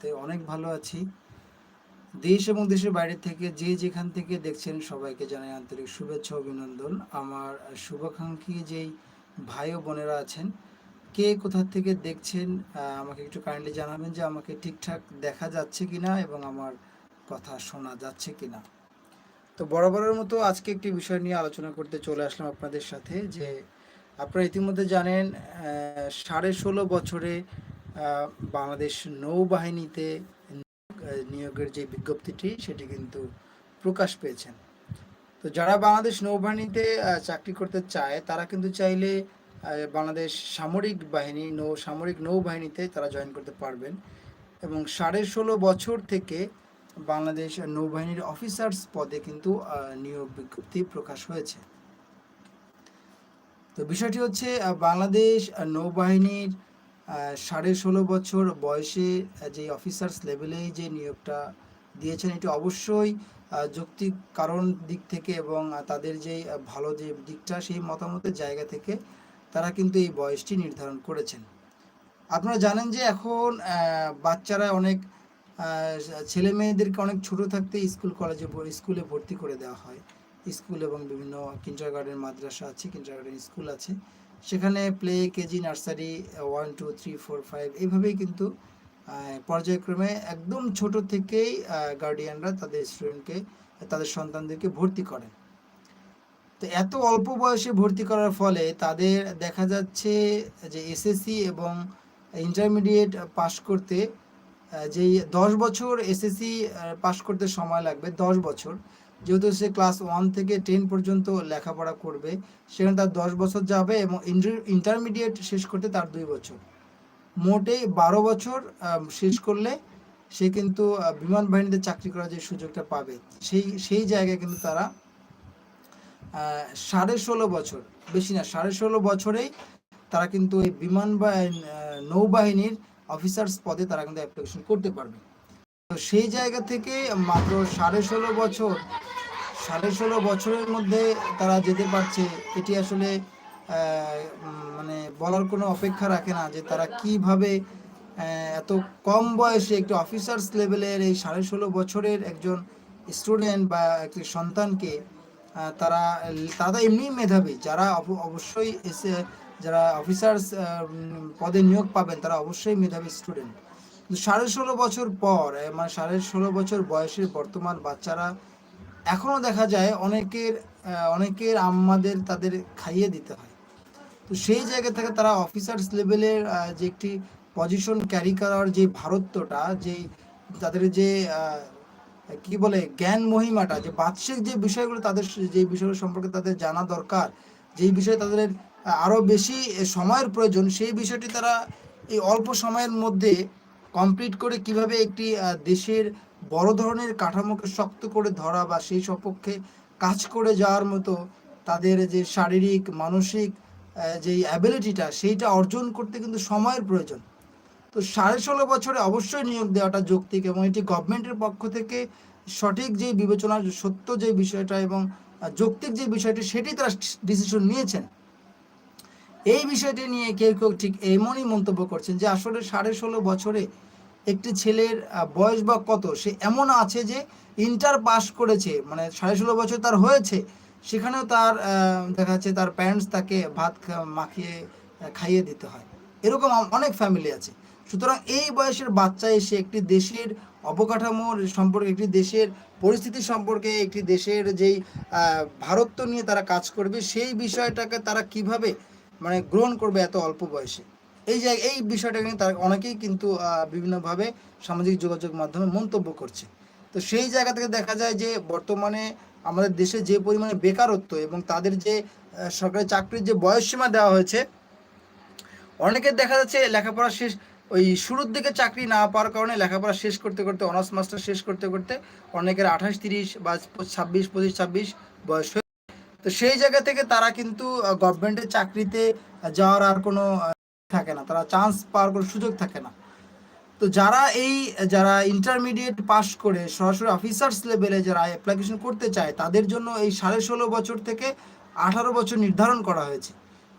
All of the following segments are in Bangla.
রহমতে অনেক ভালো আছি। দেশ এবং দেশের বাইরে থেকে যে যেখান থেকে দেখছেন সবাইকে জানাই আন্তরিক শুভেচ্ছা, অভিনন্দন। আমার শুভাকাঙ্ক্ষী যেই ভাই ও বোনেরা আছেন, কে কোথা থেকে দেখছেন আমাকে একটু কাইন্ডলি জানাবেন যে আমাকে ঠিকঠাক দেখা যাচ্ছে কিনা এবং আমার কথা শোনা যাচ্ছে কিনা। তো বরাবরের মতো আজকে একটি বিষয় নিয়ে আলোচনা করতে চলে আসলাম আপনাদের সাথে যে আপনারা ইতিমধ্যে জানেন সাড়ে ষোলো বছরে বাংলাদেশ নৌবাহিনীতে নিয়োগ- নিয়োগের যে বিজ্ঞপ্তিটি, সেটি কিন্তু প্রকাশ পেয়েছেন। তো যারা বাংলাদেশ নৌবাহিনীতে চাকরি করতে চায়, তারা কিন্তু চাইলে বাংলাদেশ সামরিক বাহিনী, নৌ সামরিক নৌবাহিনীতে তারা জয়েন করতে পারবেন এবং সাড়ে ষোলো বছর থেকে বাংলাদেশ নৌবাহিনীর অফিসার্স পদে কিন্তু নিয়োগ বিজ্ঞপ্তি প্রকাশ হয়েছে। তো বিষয়টি হচ্ছে বাংলাদেশ নৌবাহিনীর সাড়ে ষোলো বছর বয়সে যে অফিসার্স লেভেলেই যে নিয়োগটা দিয়েছেন এটি অবশ্যই আহ, যৌক্তিক কারণ দিক থেকে এবং তাদের যে ভালো যে দিকটা সেই মতামতের জায়গা থেকে তারা কিন্তু এই বয়সটি নির্ধারণ করেছেন। আপনারা জানেন যে এখন বাচ্চারা অনেক ছেলে মেয়েদেরকে অনেক ছোট থাকতে স্কুল কলেজে স্কুলে ভর্তি করে দেওয়া হয়। স্কুল এবং বিভিন্ন কিন্ডার গার্ডেন মাদ্রাসা আছে কিন্ডার গার্ডেন স্কুল আছে। সেখানে play KG nursery one two three four five এইভাবেই কিন্তু পর্যায়ক্রমে একদম ছোট থেকেই গার্ডিয়ানরা তাদের স্টুডেন্টকে তাদের সন্তানদেরকে ভর্তি করেন। তো এত অল্প বয়সে ভর্তি করার ফলে তাদের দেখা যাচ্ছে যে এসএসসি এবং ইন্টারমিডিয়েট পাশ করতে যেই দশ বছর এসএসসি পাশ করতে সময় লাগবে, দশ বছর যেহেতু সে ক্লাস ওয়ান থেকে টেন পর্যন্ত লেখাপড়া করবে, সেখানে তার দশ বছর যাবে এবং ইন্টারমিডিয়েট শেষ করতে তার দুই বছর। মোটে বারো বছর শেষ করলে সে কিন্তু বিমান বাহিনীতে চাকরি করার যে সুযোগটা পাবে, সেই সেই জায়গায় কিন্তু তারা সাড়ে ষোলো বছর, বেশি না, সাড়ে ষোলো বছরেই তারা কিন্তু এই বিমান বাহিনী নৌবাহিনীর অফিসার্স পদে তারা কিন্তু অ্যাপ্লিকেশন করতে পারবে। তো সেই জায়গা থেকে মাত্র সাড়ে ষোলো বছর, সাড়ে ষোলো বছরের মধ্যে তারা যেতে পারছে, এটি আসলে মানে বলার কোনো অপেক্ষা রাখে না যে তারা কীভাবে এত কম বয়সে একটি অফিসার্স লেভেলের এই সাড়ে ষোলো বছরের একজন স্টুডেন্ট বা একটি সন্তানকে তারা তারা এমনি মেধাবী, যারা অবশ্যই এসে, যারা অফিসার্স পদে নিয়োগ পাবেন, তারা অবশ্যই মেধাবী স্টুডেন্ট সাড়ে ষোলো বছর পর মানে সাড়ে ষোলো বছর বয়সের বর্তমান বাচ্চারা, এখনও দেখা যায় অনেকের অনেকের আমাদের তাদের খাইয়ে দিতে হয়। তো সেই জায়গা থেকে তারা অফিসার্স লেভেলের যে একটি পজিশন ক্যারি করার যে ভারত্বটা, যে তাদের যে কি বলে, জ্ঞান মহিমাটা, যে বার্ষিক যে বিষয়গুলো তাদের যে বিষয়গুলো সম্পর্কে তাদের জানা দরকার যেই বিষয়ে তাদের আরও বেশি সময়ের প্রয়োজন, সেই বিষয়টি তারা এই অল্প সময়ের মধ্যে কমপ্লিট করে কীভাবে একটি দেশের বড় ধরনের কাঠামোকে শক্ত করে ধরা বা সেই সপক্ষে কাজ করে যাওয়ার মতো তাদের যে শারীরিক, মানসিক যে অ্যাবিলিটিটা সেইটা অর্জন করতে কিন্তু সময়ের প্রয়োজন। তো সাড়ে ষোলো বছরে অবশ্যই নিয়োগ দেওয়াটা যৌক্তিক এবং এটি গভর্নমেন্টের পক্ষ থেকে সঠিক যে বিবেচনা সত্য যে বিষয়টা এবং যৌক্তিক যে বিষয়টি, সেটি তারা ডিসিশন নিয়েছেন। এই বিষয়টি নিয়ে কেউ কেউ ঠিক এমনই মন্তব্য করছেন যে আসলে সাড়ে ষোলো বছরে একটি ছেলের বয়স বা কত? সে এমন আছে যে ইন্টার পাস করেছে মানে সাড়ে ষোলো বছর তার হয়েছে, সেখানেও তার দেখা যাচ্ছে তার প্যারেন্টস তাকে ভাত মাখিয়ে খাইয়ে দিতে হয়। এরকম অনেক ফ্যামিলি আছে। সুতরাং এই বয়সের বাচ্চা এসে একটি দেশের অবকাঠামোর সম্পর্কে, একটি দেশের পরিস্থিতি সম্পর্কে, একটি দেশের যেই ভারত্ব নিয়ে তারা কাজ করবে, সেই বিষয়টাকে তারা কীভাবে মানে গ্রহণ করবে এত অল্প বয়সে। এই জায়গায় এই বিষয়টা নিয়ে তারা অনেকেই কিন্তু বিভিন্নভাবে সামাজিক যোগাযোগ মাধ্যমে মন্তব্য করছে। তো সেই জায়গা থেকে দেখা যায় যে, বর্তমানে আমাদের দেশে যে পরিমাণে বেকারত্ব এবং তাদের যে সরকারি চাকরির যে বয়সসীমা দেওয়া হয়েছে অনেকের দেখা যাচ্ছে লেখাপড়া শেষ, ওই শুরুর দিকে চাকরি না পাওয়ার কারণে লেখাপড়া শেষ করতে করতে, অনার্স মাস্টার শেষ করতে করতে অনেকের আঠাশ, তিরিশ বা ছাব্বিশ, পঁচিশ, ছাব্বিশ বয়স তো সেই জায়গা থেকে তারা কিন্তু গভর্নমেন্টের চাকরিতে যাওয়ার আর কোনো থাকে না। তারা চান্স পাওয়ার কোনো সুযোগ থাকে না। তো যারা এই, যারা ইন্টারমিডিয়েট পাস করে সরাসরি অফিসার্স লেভেলে যারা অ্যাপ্লিকেশন করতে চায়, তাদের জন্য এই সাড়ে ষোলো বছর থেকে আঠারো বছর নির্ধারণ করা হয়েছে।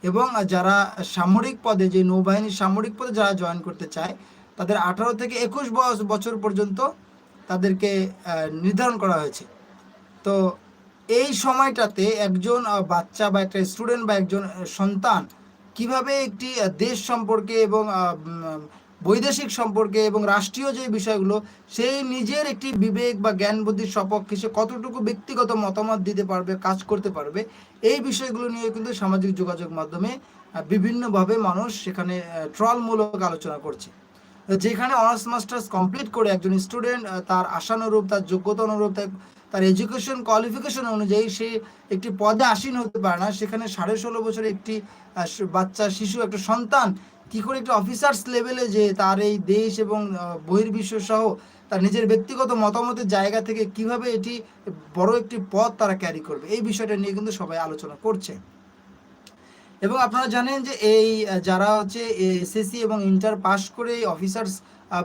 এবং যারা সামরিক পদে, যে নৌবাহিনীর সামরিক পদে যারা জয়েন করতে চায়, তাদের আঠারো থেকে একুশ বছর পর্যন্ত তাদেরকে নির্ধারণ করা হয়েছে। তো এই সময়টাতে একজন বাচ্চা বা একটা স্টুডেন্ট বা একজন সন্তান কীভাবে একটি দেশ সম্পর্কে এবং বৈদেশিক সম্পর্কে এবং রাষ্ট্রীয় যে বিষয়গুলো সেই নিজের একটি বিবেক বা জ্ঞান বুদ্ধির সপক্ষে সে কতটুকু ব্যক্তিগত মতামত দিতে পারবে, কাজ করতে পারবে, এই বিষয়গুলো নিয়ে কিন্তু সামাজিক যোগাযোগ মাধ্যমে বিভিন্নভাবে মানুষ সেখানে ট্রলমূলক আলোচনা করছে। যেখানে অনার্স মাস্টার্স কমপ্লিট করে একজন স্টুডেন্ট তার আশানুরূপ, তার যোগ্যতা অনুরূপ, তার এডুকেশন কোয়ালিফিকেশন অনুযায়ী সে একটি পদে আসীন হতে পারে না। সেখানে সাড়ে ষোলো বছরের একটি বাচ্চা, শিশু, একটা সন্তান কি করে একটি অফিসার্স লেভেলে যে তার এই দেশ এবং বহির্বিশ্ব সহ তার নিজের ব্যক্তিগত মতামতের জায়গা থেকে কীভাবে এটি বড় একটি পদ তারা ক্যারি করবে, এই বিষয়টা নিয়ে কিন্তু সবাই আলোচনা করছে। এবং আপনারা জানেন যে এই যারা হচ্ছে এসএসসি এবং ইন্টার পাস করে অফিসার্স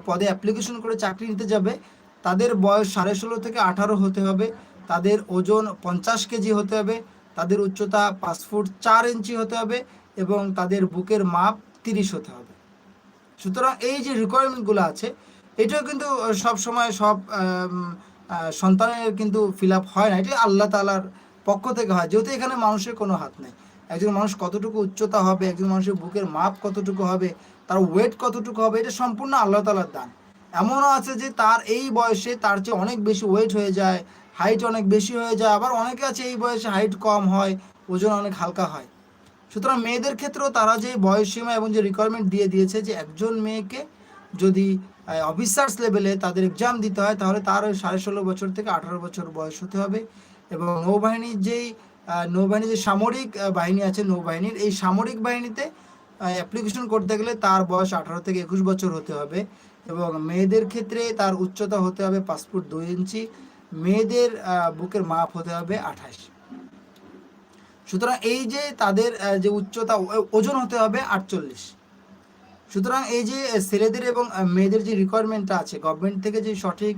পদে অ্যাপ্লিকেশন করে চাকরি নিতে যাবে তাদের বয়স সাড়ে ষোলো থেকে আঠারো হতে হবে, তাদের ওজন পঞ্চাশ কেজি হতে হবে, তাদের উচ্চতা পাঁচ ফুট চার ইঞ্চি হতে হবে এবং তাদের বুকের মাপ তিরিশ হতে হবে। সুতরাং এই যে রিকোয়ারমেন্টগুলো আছে, এটাও কিন্তু সব সময় সব সন্তানের কিন্তু ফিল আপ হয় না। এটি আল্লাহ তালার পক্ষ থেকে হয়, যেহেতু এখানে মানুষের কোনো হাত নেই। একজন মানুষ কতটুকু উচ্চতা হবে, একজন মানুষের বুকের মাপ কতটুকু হবে, তার ওয়েট কতটুকু হবে, এটা সম্পূর্ণ আল্লাহ তালার দান। এমনও আছে যে তার এই বয়সে তার চেয়ে অনেক বেশি ওয়েট হয়ে যায় হাইট অনেক বেশি হয়ে যায়, আবার অনেকে আছে এই বয়সে হাইট কম হয়, ওজন অনেক হালকা হয়। সুতরাং মেয়েদের ক্ষেত্রেও তারা যে বয়সসীমা এবং যে রিকোয়ারমেন্ট দিয়ে দিয়েছে যে একজন মেয়েকে যদি অফিসার্স লেভেলে তাদের এক্সাম দিতে হয়, তাহলে তার ওই সাড়ে ষোলো বছর থেকে আঠারো বছর বয়স হতে হবে এবং নৌবাহিনীর যেই নৌবাহিনীর যে সামরিক বাহিনী আছে নৌবাহিনীর, এই সামরিক বাহিনীতে অ্যাপ্লিকেশন করতে গেলে তার বয়স আঠারো থেকে একুশ বছর হতে হবে। এবং মেয়েদের ক্ষেত্রে তার উচ্চতা হতে হবে পাসপোর্ট দুই ইঞ্চি, মেয়েদের বুকের মাপ হতে হবে আঠাশ। সুতরাং এই যে তাদের যে উচ্চতা ওজন হতে হবে আটচল্লিশ। সুতরাং এই যে ছেলেদের এবং মেয়েদের যে রিকোয়ারমেন্টটা আছে গভর্নমেন্ট থেকে যে সঠিক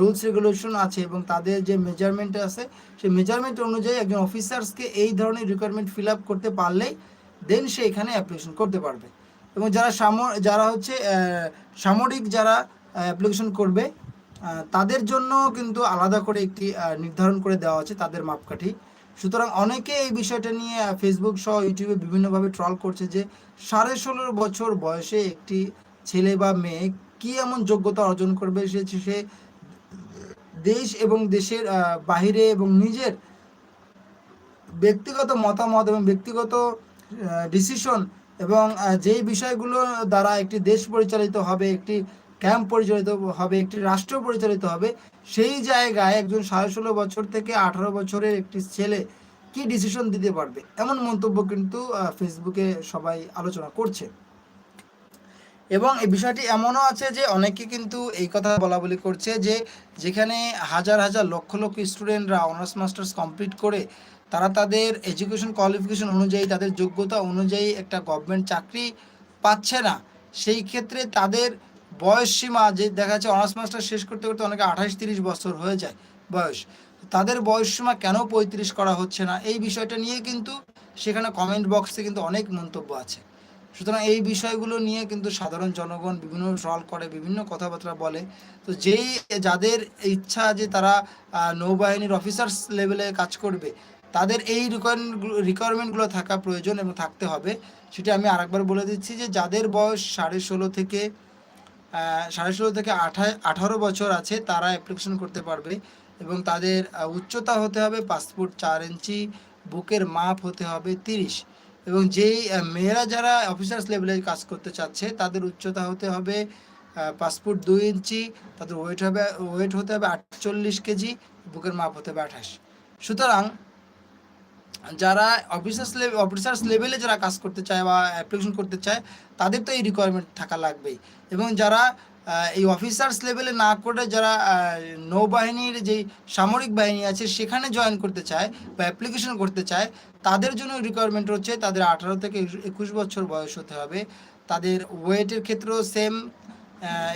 রুলস রেগুলেশন আছে এবং তাদের যে মেজারমেন্ট আছে, সেই মেজারমেন্ট অনুযায়ী একজন অফিসার্সকে এই ধরনের রিকোয়ারমেন্ট ফিল আপ করতে পারলেই দেন সে এখানে অ্যাপ্লিকেশন করতে পারবে। এবং যারা সাম, যারা হচ্ছে সামরিক যারা অ্যাপ্লিকেশন করবে তাদের জন্য কিন্তু আলাদা করে একটি নির্ধারণ করে দেওয়া আছে তাদের মাপকাঠি। সুতরাং অনেকে এই বিষয়টা নিয়ে ফেসবুক সহ ইউটিউবে বিভিন্নভাবে ট্রল করছে যে, সাড়ে ষোলো বছর বয়সে একটি ছেলে বা মেয়ে কি এমন যোগ্যতা অর্জন করবে? সে সে দেশ এবং দেশের বাহিরে এবং নিজের ব্যক্তিগত মতামত এবং ব্যক্তিগত ডিসিশন এবং যেই বিষয়গুলো দ্বারা একটি দেশ পরিচালিত হবে, একটি ক্যাম্প পরিচালিত হবে, একটি রাষ্ট্র পরিচালিত হবে, সেই জায়গায় একজন সাড়ে ষোলো বছর থেকে আঠারো বছরের একটি ছেলে কি ডিসিশন দিতে পারবে? এমন মন্তব্য কিন্তু ফেসবুকে সবাই আলোচনা করছে। এবং এই বিষয়টি এমনও আছে যে অনেকে কিন্তু এই কথা বলা বলি করছে যে যেখানে হাজার হাজার লক্ষ লক্ষ স্টুডেন্টরা অনার্স মাস্টার্স কমপ্লিট করে তারা তাদের এডুকেশন কোয়ালিফিকেশন অনুযায়ী, তাদের যোগ্যতা অনুযায়ী একটা গভর্নমেন্ট চাকরি পাচ্ছে না। সেই ক্ষেত্রে তাদের বয়স সীমা যে দেখা যাচ্ছে অনার্স মাস্টার শেষ করতে করতে অনেকে আঠাশ তিরিশ বছর হয়ে যায় বয়স। তাদের বয়স সীমা কেন পঁয়ত্রিশ করা হচ্ছে না? এই বিষয়টা নিয়ে কিন্তু সেখানে কমেন্ট বক্সে কিন্তু অনেক মন্তব্য আছে। সুতরাং এই বিষয়গুলো নিয়ে কিন্তু সাধারণ জনগণ বিভিন্ন ট্রল করে, বিভিন্ন কথাবার্তা বলে। তো যেই যাদের ইচ্ছা যে তারা নৌবাহিনীর অফিসার্স লেভেলে কাজ করবে, তাদের এই রিকোয়ারমেন্টগুলো থাকা প্রয়োজন এবং থাকতে হবে। সেটা আমি আরেকবার বলে দিচ্ছি যে যাদের বয়স সাড়ে ষোলো থেকে সাড়ে ষোলো থেকে আঠা, আঠারো বছর আছে, তারা অ্যাপ্লিকেশন করতে পারবে এবং তাদের উচ্চতা হতে হবে পাসপোর্ট চার ইঞ্চি, বুকের মাপ হতে হবে তিরিশ। এবং যেই মেয়েরা যারা অফিসার্স লেভেলে কাজ করতে চাচ্ছে, তাদের উচ্চতা হতে হবে পাসপোর্ট দুই ইঞ্চি, তাদের ওয়েট হবে ওয়েট হতে হবে আটচল্লিশ কেজি, বুকের মাপ হতে হবে আঠাশ। সুতরাং যারা অফিসার্স লেভেল অফিসার্স লেভেলে যারা কাজ করতে চায় বা অ্যাপ্লিকেশন করতে চায়, তাদের তো এই রিকোয়ারমেন্ট থাকা লাগবেই। এবং যারা এই অফিসার্স লেভেলে না করে যারা নৌবাহিনীর যেই সামরিক বাহিনী আছে সেখানে জয়েন করতে চায় বা অ্যাপ্লিকেশন করতে চায়, তাদের জন্য রিকোয়ারমেন্ট হচ্ছে তাদের আঠারো থেকে একুশ বছর বয়স হতে হবে। তাদের ওয়েটের ক্ষেত্রেও সেম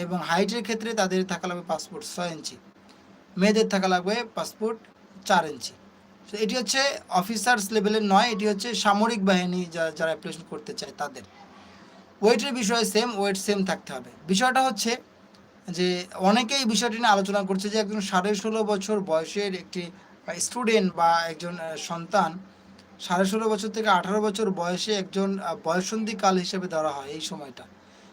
এবং হাইটের ক্ষেত্রে তাদের থাকা লাগবে পাসপোর্ট ছয় ইঞ্চি। মেয়েদের থাকা লাগবে পাসপোর্ট চার ইঞ্চি। এটি হচ্ছে অফিসার্স লেভেলের নয়, এটি হচ্ছে সামরিক বাহিনী যারা যারা অ্যাপ্লিকেশন করতে চায় তাদের। ওয়েটের বিষয়ে সেম ওয়েট সেম থাকতে হবে। বিষয়টা হচ্ছে যে অনেকেই বিষয়টি নিয়ে আলোচনা করছে যে একজন সাড়ে ষোলো বছর বয়সের একটি স্টুডেন্ট বা একজন সন্তান সাড়ে ষোলো বছর থেকে আঠারো বছর বয়সে একজন আহ, বয়সন্ধি কাল হিসেবে ধরা হয় এই সময়টা।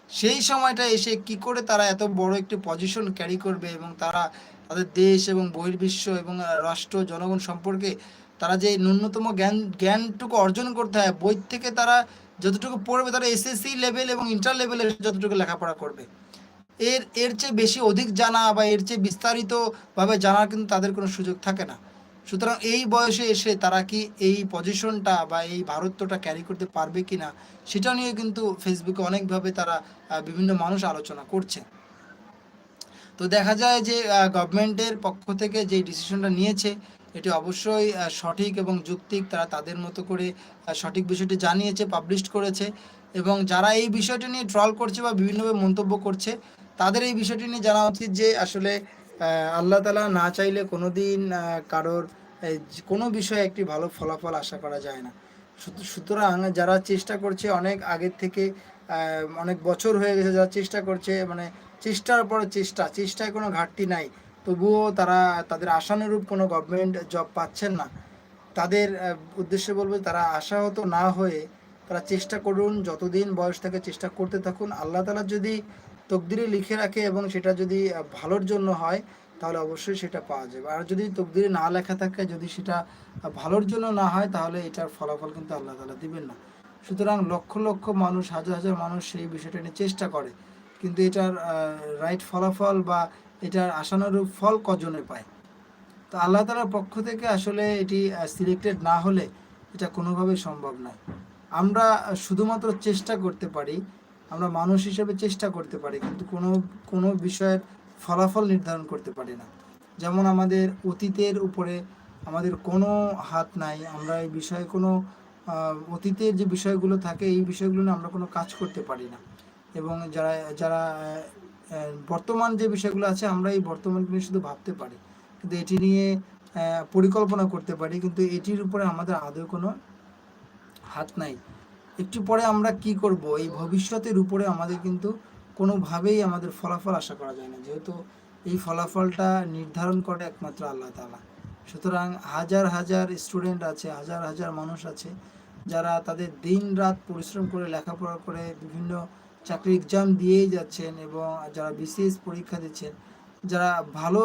সেই সময়টা এসে কি করে তারা এত বড় একটি পজিশন ক্যারি করবে এবং তারা তাদের দেশ এবং বহির্বিশ্ব এবং রাষ্ট্র জনগণ সম্পর্কে তারা যে ন্যূনতম জ্ঞান জ্ঞানটুকু অর্জন করতে হয় বই থেকে তারা যতটুকু পড়বে তারা এসএসসি লেভেল এবং ইন্টার লেভেলের যতটুকু লেখাপড়া করবে। এর এর চেয়ে বেশি অধিক জানা বা এর চেয়ে বিস্তারিতভাবে জানার কিন্তু তাদের কোনো সুযোগ থাকে না। সুতরাং এই বয়সে এসে তারা কি এই পজিশনটা বা এই ভারত্বটা ক্যারি করতে পারবে কি না সেটা নিয়ে কিন্তু ফেসবুকে অনেকভাবে তারা বিভিন্ন মানুষ আলোচনা করছে। তো দেখা যায় যে গভর্নমেন্টের পক্ষ থেকে যে ডিসিশনটা নিয়েছে এটি অবশ্যই সঠিক এবং যুক্তিক তারা তাদের মতো করে সঠিক বিষয়টি জানিয়েছে পাবলিশ করেছে এবং যারা এই বিষয়টি নিয়ে ট্রল করছে বা বিভিন্নভাবে মন্তব্য করছে তাদের এই বিষয়টি নিয়ে জানা উচিত যে আসলে আল্লাহ তালা না চাইলে কোনোদিন আহ, কারোর কোনো বিষয়ে একটি ভালো ফলাফল আশা করা যায় না। সুতরাং যারা চেষ্টা করছে অনেক আগের থেকে অনেক বছর হয়ে গেছে যারা চেষ্টা করছে মানে চেষ্টার পরে চেষ্টা চেষ্টায় কোনো ঘাটতি নাই। তবুও তারা তাদের আশানুরূপ কোনো গভর্নমেন্ট জব পাচ্ছেন না। তাদের উদ্দেশ্যে বলব তারা আশাহত না হয়ে তারা চেষ্টা করুন, যতদিন বয়স থাকে চেষ্টা করতে থাকুন, আল্লাহ তালা যদি তকদিরে লিখে রাখে এবং সেটা যদি ভালোর জন্য হয়, তাহলে অবশ্যই সেটা পাওয়া যাবে। আর যদি তকদিরে না লেখা থাকে, যদি সেটা ভালোর জন্য না হয়, তাহলে এটার ফলাফল কিন্তু আল্লাহ তালা দিবেন না। সুতরাং লক্ষ লক্ষ মানুষ, হাজার হাজার মানুষ সেই বিষয়টা নিয়ে চেষ্টা করে। কিন্তু এটার রাইট ফলাফল বা এটার আশানুরূপ ফল কজনে পায়? তো আল্লাহ তালার পক্ষ থেকে আসলে এটি সিলেক্টেড না হলে এটা কোনোভাবেই সম্ভব নয়। আমরা শুধুমাত্র চেষ্টা করতে পারি, আমরা মানুষ হিসেবে চেষ্টা করতে পারি, কিন্তু কোনো কোনো বিষয়ের ফলাফল নির্ধারণ করতে পারি না। যেমন আমাদের অতীতের উপরে আমাদের কোনো হাত নাই, আমরা এই বিষয়ে কোনো অতীতের যে বিষয়গুলো থাকে, এই বিষয়গুলো নিয়ে আমরা কোনো কাজ করতে পারি না। এবং যারা যারা বর্তমান যে বিষয়গুলো আছে, আমরা এই বর্তমান নিয়ে শুধু ভাবতে পারি। কিন্তু এটি নিয়ে পরিকল্পনা করতে পারি, কিন্তু এটির উপরে আমাদের আদৌ কোনো হাত নাই। একটু পরে আমরা কি করব? এই ভবিষ্যতের উপরে আমাদের কিন্তু কোনোভাবেই আমাদের ফলাফল আশা করা যায় না। যেহেতু এই ফলাফলটা নির্ধারণ করে একমাত্র আল্লাহ তাআলা। সুতরাং হাজার হাজার স্টুডেন্ট আছে, হাজার হাজার মানুষ আছে, যারা তাদের দিন রাত পরিশ্রম করে, লেখাপড়া করে, বিভিন্ন চাকরি এক্সাম দিয়েই যাচ্ছেন এবং যারা বিসিএস পরীক্ষা দিচ্ছেন, যারা ভালো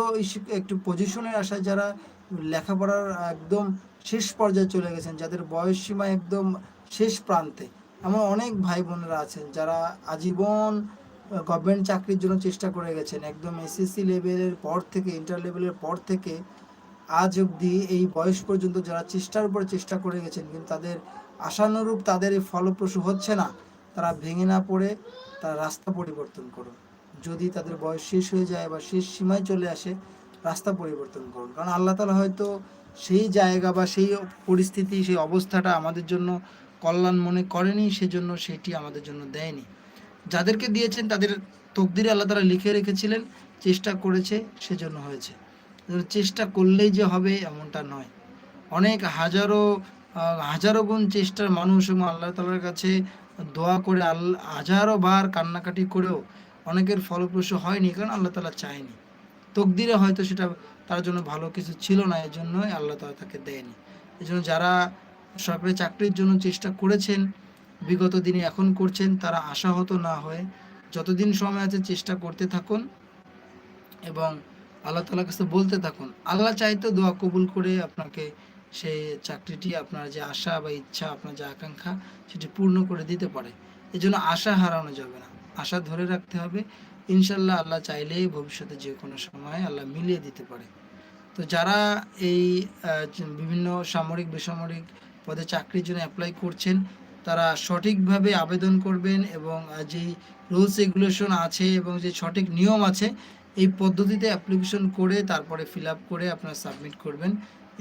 একটু পজিশনের আশায় যারা লেখাপড়ার একদম শেষ পর্যায়ে চলে গেছেন, যাদের বয়স সীমা একদম শেষ প্রান্তে, এমন অনেক ভাই বোনেরা আছেন যারা আজীবন গভর্নমেন্ট চাকরির জন্য চেষ্টা করে গেছেন, একদম এসএসসি লেভেলের পর থেকে ইন্টার লেভেলের পর থেকে, আজ অবধি এই বয়স পর্যন্ত যারা চেষ্টার উপর চেষ্টা করে গেছেন, কিন্তু তাদের আশানুরূপ তাদের ফলপ্রসূ হচ্ছে না। তারা ভেঙে না পড়ে, তারা রাস্তা পরিবর্তন করুন। যদি তাদের বয়স শেষ হয়ে যায় বা শেষ সীমায় চলে আসে, রাস্তা পরিবর্তন করুন। কারণ আল্লাহ তালা হয়তো সেই জায়গা বা সেই পরিস্থিতি, সেই অবস্থাটা আমাদের জন্য কল্যাণ মনে করেনি, সেজন্য সেটি আমাদের জন্য দেয়নি। যাদেরকে দিয়েছেন, তাদের তকদিরে আল্লাহ তালা লিখে রেখেছিলেন, চেষ্টা করেছে, সেজন্য হয়েছে। চেষ্টা করলেই যে হবে, এমনটা নয়। অনেক হাজারো হাজারো গুণ চেষ্টার মানুষ এবং আল্লাহ তালার কাছে দোয়া করে আল্লাহ হাজারো বার কান্নাকাটি করেও অনেকের ফলপ্রসূ হয়নি, কারণ আল্লাহ তালা চায়নি। তকদিরে হয়তো সেটা তার জন্য ভালো কিছু ছিল না, এই জন্যই আল্লাহ তালা তাকে দেয়নি। এই জন্য যারা সরকারি চাকরির জন্য চেষ্টা করেছেন, বিগত দিনে এখন করছেন, তারা আশাহত না হয়ে যতদিন সময় আছে চেষ্টা করতে থাকুন এবং আল্লাহ তালার কাছে বলতে থাকুন। আল্লাহ চাইতে দোয়া কবুল করে আপনাকে সেই চাকরিটি আপনার যে আশা বা ইচ্ছা, আপনার যে আকাঙ্ক্ষা, সেটি পূর্ণ করে দিতে পারে। এই জন্য আশা হারানো যাবে না। আশা ধরে রাখতে হবে ইনশাল্লাহ আল্লাহ চাইলেই ভবিষ্যতে যে কোনো সময় আল্লাহ মিলিয়ে দিতে পারে। তো যারা এই বিভিন্ন সামরিক, বেসামরিক পদে চাকরির জন্য অ্যাপ্লাই করছেন, তারা সঠিকভাবে আবেদন করবেন এবং যেই রুলস রেগুলেশন আছে এবং যে সঠিক নিয়ম আছে, এই পদ্ধতিতে অ্যাপ্লিকেশন করে তারপরে ফিল আপ করে আপনারা সাবমিট করবেন।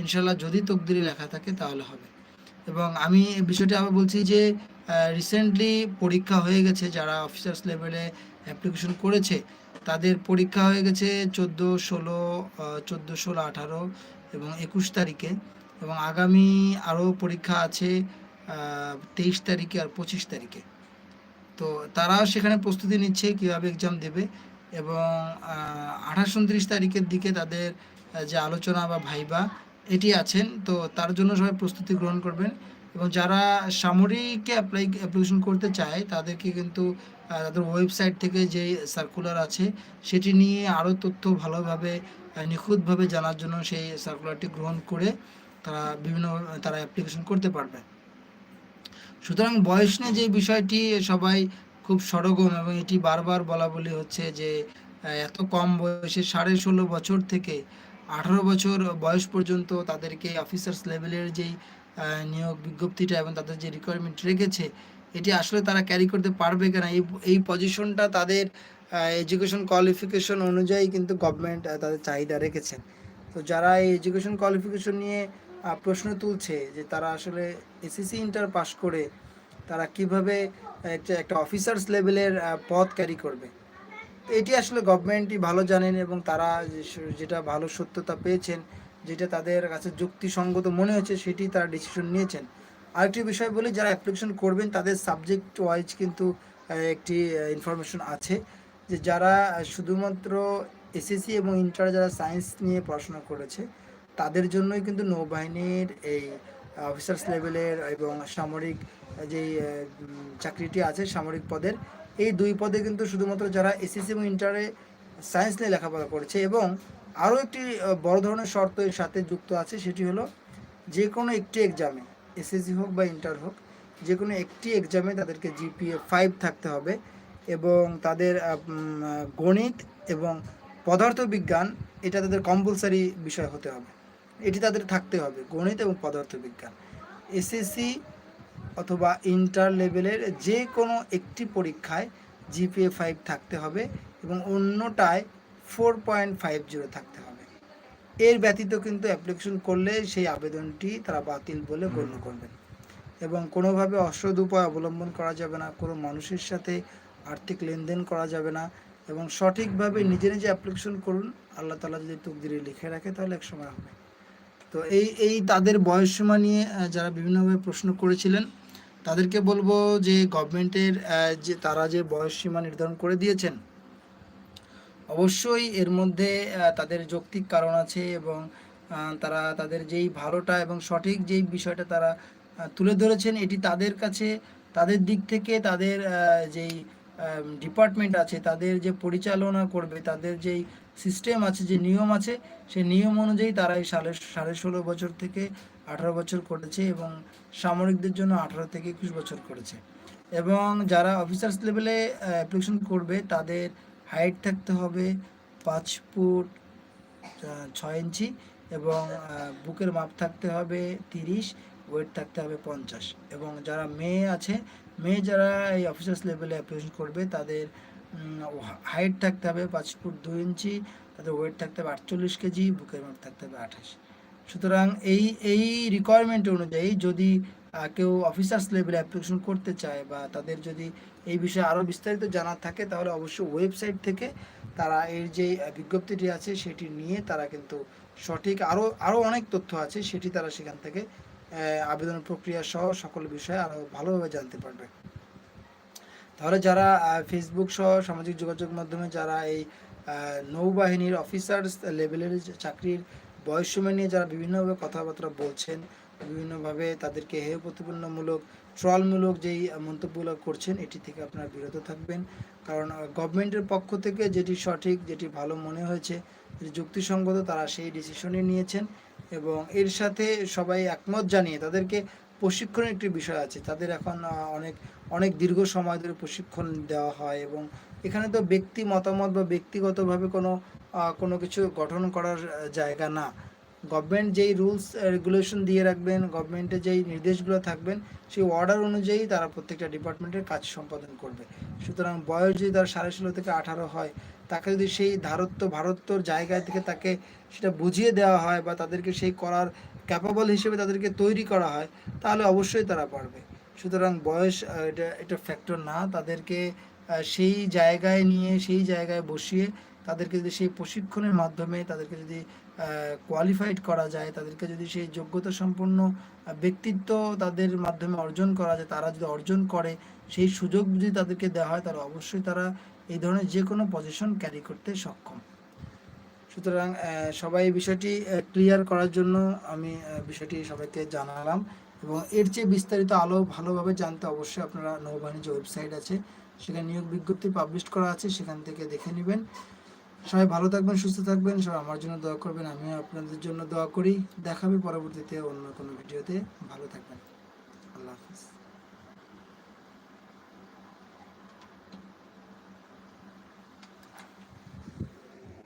ইনশাল্লাহ যদি তকদিরে লেখা থাকে তাহলে হবে। এবং আমি বিষয়টি আবার বলছি যে রিসেন্টলি পরীক্ষা হয়ে গেছে, যারা অফিসার্স লেভেলে অ্যাপ্লিকেশন করেছে, তাদের পরীক্ষা হয়ে গেছে চোদ্দ ষোলো চোদ্দ ষোলো আঠারো এবং একুশ তারিখে। এবং আগামী আরও পরীক্ষা আছে তেইশ তারিখে আর পঁচিশ তারিখে। তো তারাও সেখানে প্রস্তুতি নিচ্ছে, কীভাবে এক্সাম দেবে এবং আঠাশ, উনত্রিশ তারিখের দিকে তাদের যে আলোচনা বা ভাইবা এটি আছেন, তো তার জন্য সবাই প্রস্তুতি গ্রহণ করবেন। এবং যারা সামরিকে অ্যাপ্লাই, অ্যাপ্লিকেশন করতে চায়, তাদেরকে কিন্তু তাদের ওয়েবসাইট থেকে যে সার্কুলার আছে, সেটি নিয়ে আরও তথ্য ভালোভাবে নিখুঁতভাবে জানার জন্য সেই সার্কুলারটি গ্রহণ করে তারা বিভিন্ন, তারা অ্যাপ্লিকেশন করতে পারবে। সুতরাং বয়স নিয়ে যে বিষয়টি সবাই খুব সরগম, এবং এটি বারবার বলা বলি হচ্ছে যে এত কম বয়সে সাড়ে ষোলো বছর থেকে আঠারো বছর বয়স পর্যন্ত তাদেরকে অফিসার্স লেভেলের যেই নিয়োগ বিজ্ঞপ্তিটা এবং তাদের যে রিকোয়ারমেন্ট রেখেছে, এটি আসলে তারা ক্যারি করতে পারবে কিনা? এই এই পজিশনটা তাদের এডুকেশন কোয়ালিফিকেশন অনুযায়ী কিন্তু গভর্নমেন্ট তাদের চাহিদা রেখেছেন তো যারা এই এডুকেশন কোয়ালিফিকেশন নিয়ে প্রশ্ন তুলছে যে তারা আসলে এসএসসি ইন্টার পাস করে তারা কীভাবে একটা অফিসার্স লেভেলের পদ ক্যারি করবে? এটি আসলে গভর্নমেন্টই ভালো জানেন এবং তারা যে- যেটা ভালো সত্যতা পেয়েছেন, যেটা তাদের কাছে যুক্তিসঙ্গত মনে হয়েছে, সেটি তারা ডিসিশন নিয়েছেন। আরেকটি বিষয় বলি, যারা অ্যাপ্লিকেশন করবেন, তাদের সাবজেক্ট ওয়াইজ কিন্তু একটি ইনফরমেশন আছে যে যারা শুধুমাত্র এসএসসি এবং ইন্টার যারা সায়েন্স নিয়ে পড়াশোনা করেছে, তাদের জন্যই কিন্তু নৌবাহিনীর এই অফিসার্স লেভেলের এবং সামরিক যেই চাকরিটি আছে সামরিক পদের এই দুই পদে কিন্তু শুধুমাত্র যারা এসএসসি এবং ইন্টারে সায়েন্স নিয়ে লেখাপড়া করেছে এবং আরও একটি বড় ধরনের শর্ত এর সাথে যুক্ত আছে, সেটি হলো যে কোনো একটি এক্সামে এসএসসি হোক বা ইন্টার হোক যে কোনো একটি এক্সামে তাদেরকে জিপিএ ফাইভ থাকতে হবে এবং তাদের গণিত এবং পদার্থবিজ্ঞান, এটা তাদের কম্পালসারি বিষয় হতে হবে। এটি তাদের থাকতে হবে, গণিত এবং পদার্থবিজ্ঞান। এসএসসি অথবা ইন্টার লেভেলের যে কোনো একটি পরীক্ষায় জিপিএ ফাইভ থাকতে হবে এবং অন্যটায় ফোর পয়েন্ট ফাইভ জিরো থাকতে হবে। এর ব্যতীত কিন্তু অ্যাপ্লিকেশন করলে সেই আবেদনটি তারা বাতিল বলে গণ্য করবেন। এবং কোনোভাবে অসদ উপায় অবলম্বন করা যাবে না কোনো মানুষের সাথে আর্থিক লেনদেন করা যাবে না এবং সঠিকভাবে নিজে নিজে অ্যাপ্লিকেশন করুন আল্লাহ তালা যদি তকদিরে লিখে রাখে তাহলে এক সময় হবে। তো এই এই তাদের বয়সসীমা নিয়ে যারা বিভিন্নভাবে প্রশ্ন করেছিলেন তাদেরকে বলব যে গভর্নমেন্টের যে তারা যে বয়সসীমা নির্ধারণ করে দিয়েছেন, অবশ্যই এর মধ্যে তাদের যৌক্তিক কারণ আছে এবং তারা তাদের যেই ভালোটা এবং সঠিক যেই বিষয়টা তারা তুলে ধরেছেন, এটি তাদের কাছে, তাদের দিক থেকে তাদের যেই ডিপার্টমেন্ট আছে, তাদের যে পরিচালনা করবে, তাদের যেই সিস্টেম আছে, যে নিয়ম আছে, সেই নিয়ম অনুযায়ী তারা এই সাড়ে সাড়ে ষোলো বছর থেকে আঠারো বছর করেছে এবং সামরিকদের জন্য আঠারো থেকে একুশ বছর করেছে। এবং যারা অফিসার্স লেভেলে অ্যাপ্লিকেশন করবে, তাদের হাইট থাকতে হবে পাঁচ ফুট ছয় ইঞ্চি এবং বুকের মাপ থাকতে হবে তিরিশ ওয়েট থাকতে হবে পঞ্চাশ। এবং যারা মেয়ে আছে, মেয়ে যারা এই অফিসার্স লেভেলে অ্যাপ্লিকেশন করবে, তাদের হাইট থাকতে হবে পাঁচ ফুট দুই ইঞ্চি, তাদের ওয়েট থাকতে হবে আটচল্লিশ কেজি, বুকের মাপ থাকতে হবে আঠাশ। সুতরাং এই এই রিকোয়ারমেন্ট অনুযায়ী যদি কেউ অফিসার্স লেভেলে অ্যাপ্লিকেশন করতে চায় বা তাদের যদি এই বিষয়ে আরও বিস্তারিত জানার থাকে, তাহলে অবশ্যই ওয়েবসাইট থেকে তারা এর যে বিজ্ঞপ্তিটি আছে সেটি নিয়ে তারা কিন্তু সঠিক আরও আরও অনেক তথ্য আছে সেটি তারা সেখান থেকে আবেদন প্রক্রিয়া সহ সকল বিষয়ে আরও ভালোভাবে জানতে পারবে। তাহলে যারা ফেসবুক সহ সামাজিক যোগাযোগ মাধ্যমে যারা এই নৌবাহিনীর অফিসার্স লেভেলের চাকরির বয়সসীমা নিয়ে যারা বিভিন্নভাবে কথাবার্তা বলছেন, বিভিন্নভাবে তাদেরকে হেয় প্রতিপন্নমূলক ট্রলমূলক যেই মন্তব্যগুলো করছেন, এটি থেকে আপনারা বিরত থাকবেন। কারণ গভর্নমেন্টের পক্ষ থেকে যেটি সঠিক, যেটি ভালো মনে হয়েছে যুক্তিসঙ্গত, তারা সেই ডিসিশনই নিয়েছেন এবং এর সাথে সবাই একমত জানিয়ে তাদেরকে প্রশিক্ষণের একটি বিষয় আছে। তাদের এখন অনেক অনেক দীর্ঘ সময় ধরে প্রশিক্ষণ দেওয়া হয় এবং এখানে তো ব্যক্তি মতামত বা ব্যক্তিগতভাবে কোনো কোনো কিছু গঠন করার জায়গা না। গভর্নমেন্ট যেই রুলস রেগুলেশন দিয়ে রাখবেন গভর্নমেন্টের যেই নির্দেশগুলো থাকবেন, সেই অর্ডার অনুযায়ী তারা প্রত্যেকটা ডিপার্টমেন্টের কাজ সম্পাদন করবে। সুতরাং বয়স যদি তার সাড়ে ষোলো থেকে আঠারো হয়, তাকে যদি সেই ধারত্ব, ভারত্বর জায়গা থেকে তাকে সেটা বুঝিয়ে দেওয়া হয় বা তাদেরকে সেই করার ক্যাপাবল হিসেবে তাদেরকে তৈরি করা হয়, তাহলে অবশ্যই তারা পারবে। সুতরাং বয়স এটা এটা ফ্যাক্টর না। তাদেরকে সেই জায়গায় নিয়ে, সেই জায়গায় বসিয়ে তাদেরকে যদি সেই প্রশিক্ষণের মাধ্যমে তাদেরকে যদি কোয়ালিফাইড করা যায়, তাদেরকে যদি সেই যোগ্যতা সম্পন্ন ব্যক্তিত্ব তাদের মাধ্যমে অর্জন করা যায়, তারা যদি অর্জন করে, সেই সুযোগ যদি তাদেরকে দেওয়া হয়, তাহলে অবশ্যই তারা এই ধরনের যে কোনো পজিশন ক্যারি করতে সক্ষম। সুতরাং সবাই বিষয়টি ক্লিয়ার করার জন্য আমি বিষয়টি সবাইকে জানালাম এবং এর চেয়ে বিস্তারিত আলো ভালোভাবে জানতে অবশ্যই আপনারা নৌবাহিনীর যে ওয়েবসাইট আছে, সেখানে নিয়োগ বিজ্ঞপ্তি পাবলিশ করা আছে, সেখান থেকে দেখে নেবেন। সবাই ভালো থাকবেন, সুস্থ থাকবেন, সবাই আমার জন্য দোয়া করবেন, আমিও আপনাদের জন্য দোয়া করি। দেখাবে পরবর্তীতে অন্য কোনো ভিডিওতে। ভালো থাকবেন। আল্লাহ হাফিজ।